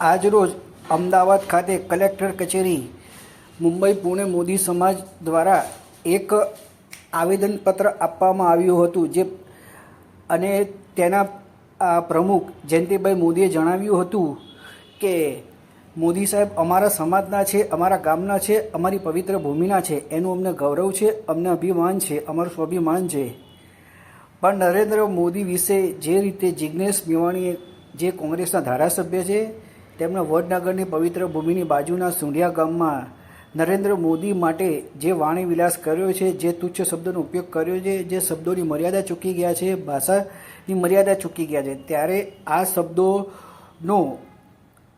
આજરોજ અમદાવાદ ખાતે કલેક્ટર કચેરી, મુંબઈ પુણે મોદી સમાજ દ્વારા એક આવેદનપત્ર આપવામાં આવ્યું હતું જે અને તેના પ્રમુખ જયંતિભાઈ મોદીએ જણાવ્યું હતું કે, મોદી સાહેબ, અમારા સમાજના છે, અમારા ગામના છે, અમારી પવિત્ર ભૂમિના છે, એનું અમને ગૌરવ છે, અમને અભિમાન છે, અમારું સ્વાભિમાન છે. પણ નરેન્દ્ર મોદી વિશે જે રીતે જિજ્ઞેશ મેવાણીએ, જે કોંગ્રેસના ધારાસભ્ય છે તેમણે વડનગરની પવિત્ર ભૂમિની બાજુના સુંઢિયા ગામમાં નરેન્દ્ર મોદી માટે જે વાણી વિલાસ કર્યો છે, જે તુચ્છ શબ્દોનો ઉપયોગ કર્યો છે, જે શબ્દોની મર્યાદા ચૂકી ગયા છે, ભાષાની મર્યાદા ચૂકી ગયા છે, ત્યારે આ શબ્દોનો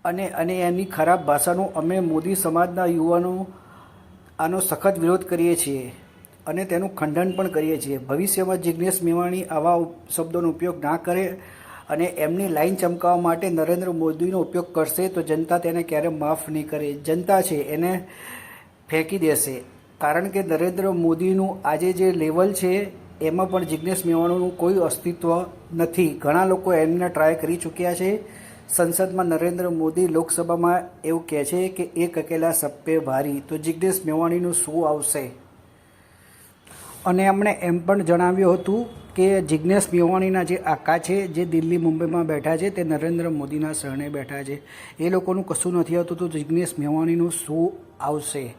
અને અને એની ખરાબ ભાષાનો અમે મોદી સમાજના યુવાનો આનો સખત વિરોધ કરીએ છીએ અને તેનું ખંડન પણ કરીએ છીએ. ભવિષ્યમાં જિજ્ઞેશ મેવાણી આવા શબ્દોનો ઉપયોગ ના કરે અને એમની લાઈન ચમકાવવા માટે નરેન્દ્ર મોદીનો ઉપયોગ કરશે તો જનતા તેને ક્યારે માફ નહીં કરે. જનતા છે એને ફેંકી દેશે. કારણ કે નરેન્દ્ર મોદીનું આજે જે લેવલ છે, એમાં પણ જિજ્ઞેશ મેવાણીનું કોઈ અસ્તિત્વ નથી. ઘણા લોકો એમને ટ્રાય કરી ચૂક્યા છે. સંસદમાં નરેન્દ્ર મોદી લોકસભામાં એવું કહે છે કે એક અકેલા સપ્પે ભારી. તો જિજ્ઞેશ મેવાણીનું શું આવશે? અને એમણે એમ પણ જણાવ્યું હતું કે જિજ્ઞેશ મેવાણીના જે આકા છે, જે દિલ્હી મુંબઈમાં બેઠા છે, તે નરેન્દ્ર મોદીના શરણે બેઠા છે. એ લોકોનું કશું નથી આવતું, તો જિજ્ઞેશ મેવાણીનું શું આવશે?